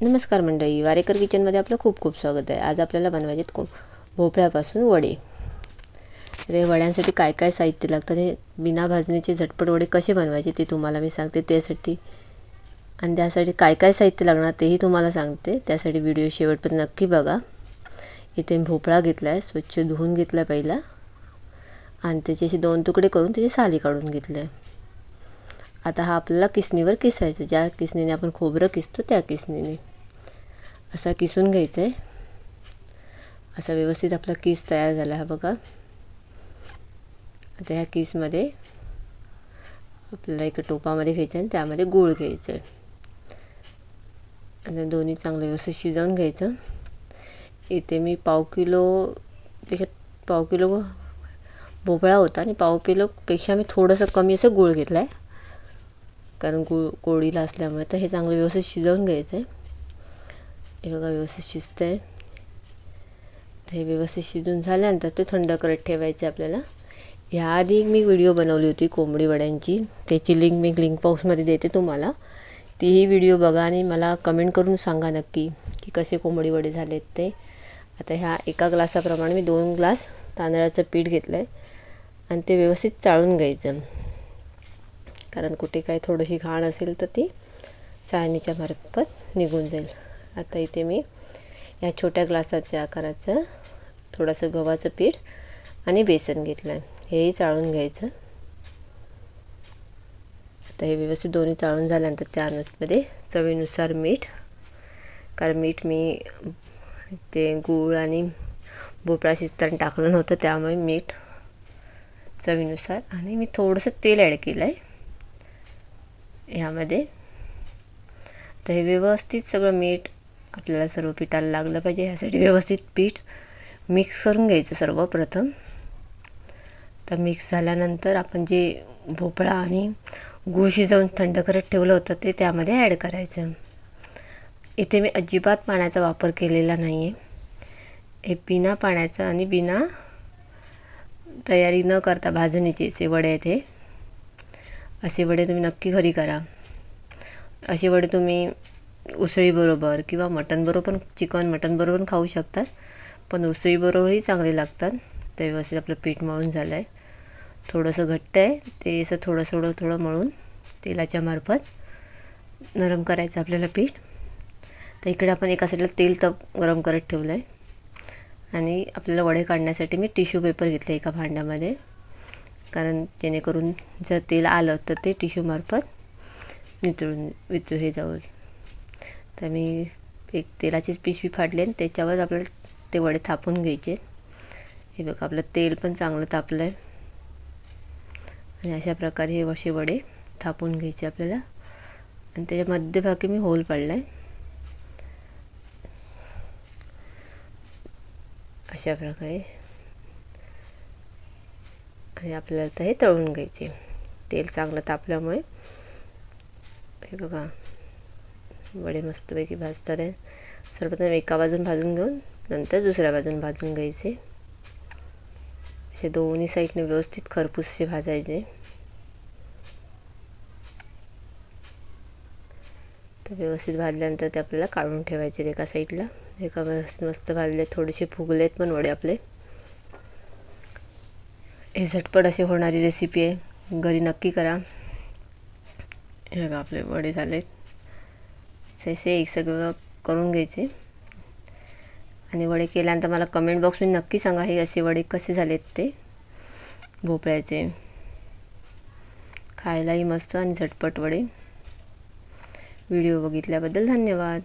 नमस्कार मंडळी वारेकर किचनमध्ये आपलं खूप खूप स्वागत आहे. आज आपल्याला बनवायचे को भोपळ्यापासून वडे. रे वड्यांसाठी काय काय साहित्य लागतं हे बिना भाजणीचे झटपट वडे कसे बनवायचे ते तुम्हाला मी सांगते. त्यासाठी आणि त्यासाठी काय काय साहित्य लागणार तेही तुम्हाला सांगते. त्यासाठी व्हिडिओ शेवटपर्यंत नक्की बघा. इथे मी भोपळा घेतला आहे स्वच्छ धुवून घेतला पहिला. आणि त्याचे असे दोन तुकडे करून त्याची साली काढून घेतलं आहे आता हा आपल्याला किसणीवर किसायचं ज्या किसणीने आपण खोबरं किसतो त्या किसणीने. असा किसून घ्यायचा आहे असा व्यवस्थित आपला किस तयार झाला हा बघा. आता ह्या किसमध्ये आपल्याला एक टोपामध्ये घ्यायचं आहे आणि त्यामध्ये गूळ घ्यायचं आहे आणि दोन्ही चांगलं व्यवस्थित शिजवून घ्यायचं. इथे मी पाव किलोपेक्षा पाव किलो भोपळा होता आणि पाव किलोपेक्षा मी थोडंसं कमी असं गूळ घेतला आहे कारण गुळ कोळीला असल्यामुळे तर हे चांगलं व्यवस्थित शिजवून घ्यायचं आहे हे बघा व्यवस्थित शिजतं आहे तर हे व्यवस्थित शिजून झाल्यानंतर ते थंड करत ठेवायचे आपल्याला. ह्याआधी एक मी व्हिडिओ बनवली होती कोंबडी वड्यांची. त्याची लिंक मी लिंक बॉक्समध्ये देते तुम्हाला. तीही व्हिडिओ बघा आणि मला कमेंट करून सांगा नक्की की कसे कोंबडी वडे झालेत ते. आता ह्या एका ग्लासाप्रमाणे मी दोन ग्लास तांदळाचं पीठ घेतलं आहे आणि ते व्यवस्थित चाळून घ्यायचं. कारण कुठे काही थोडीशी घाण असेल तर ती चाळणीच्या मार्फत निघून जाईल. आता इथे मी या छोट्या ग्लासाच्या आकाराचं थोडंसं गव्हाचं पीठ आणि बेसन घेतलं आहे हेही चाळून घ्यायचं. आता हे व्यवस्थित दोन्ही चाळून झाल्यानंतर त्यामध्ये चवीनुसार मीठ कारण मीठ मी ते गूळ आणि भोपळा शिजताना टाकलं नव्हतं त्यामुळे मीठ चवीनुसार आणि मी थोडंसं तेल ॲड केलं आहे ह्यामध्ये तर हे व्यवस्थित सगळं मीठ आपल्याला सर्व पिठाला लागलं पाहिजे. ह्यासाठी व्यवस्थित पीठ मिक्स करून घ्यायचं सर्वप्रथम. तर मिक्स झाल्यानंतर आपण जे भोपळा आणि गूळ शिजवून थंड करत ठेवलं होतं ते त्यामध्ये ॲड करायचं. इथे मी अजिबात पाण्याचा वापर केलेला नाही आहे हे बिना पाण्याचं आणि बिना तयारी न करता भाजणीचे जे वडे आहेत हे असे वडे तुम्ही नक्की घरी करा. असे वडे तुम्ही उसळीबरोबर किंवा मटनबरोबर पण चिकन मटनबरोबर पण खाऊ शकतात. पण उसळीबरोबरही चांगले लागतात. ते व्यवस्थित आपलं पीठ मळून झालं आहे थोडंसं घट्ट आहे. ते असं थोडं थोडं थोडं मळून तेलाच्या मार्फत नरम करायचं आपल्याला पीठ. तर इकडे आपण एका साईडला तेल तप गरम करत ठेवलं आहे आणि आपल्याला वडे काढण्यासाठी मी टिश्यू पेपर घेतले एका भांड्यामध्ये. कारण जेणेकरून जर तेल आलं तर ते टिश्यूमार्फत नितळून वितळू हे जाऊ. तर मी एक तेलाचीच पिशवी फाडली आणि त्याच्यावर आपल्याला ते वडे थापून घ्यायचे. हे बघा आपलं तेल पण चांगलं तापलं आहे आणि अशा प्रकारे हे असे वडे थापून घ्यायचे आपल्याला. आणि त्याच्या मध्यभागी मी होल पाडला आहे अशा प्रकारे. आणि आपल्याला तर हे तळून घ्यायचे. तेल चांगलं तापल्यामुळे. हे बघा. वडे मस्तपैकी भाजतात आहे सर्वप्रथम एका बाजून भाजून घेऊन नंतर दुसऱ्या बाजून भाजून घ्यायचे. असे दोन्ही साईडने व्यवस्थित खरपूसचे भाजायचे. तर व्यवस्थित भाजल्यानंतर ते आपल्याला काढून ठेवायचे एका साईडला. एका व्यवस्थित मस्त भाजले थोडेसे फुगलेत पण वडे आपले. हे झटपट अशी होणारी रेसिपी आहे. घरी नक्की करा. हे बघा आपले वडे झालेत तसे एक सगळं करून घ्यायचे. आणि वडे केल्यानंतर मला कमेंट बॉक्समध्ये नक्की सांगा हे असे वडे कसे झालेत ते. भोपळ्याचे. खायलाही मस्त आणि झटपट वडे. व्हिडिओ बघितल्याबद्दल धन्यवाद.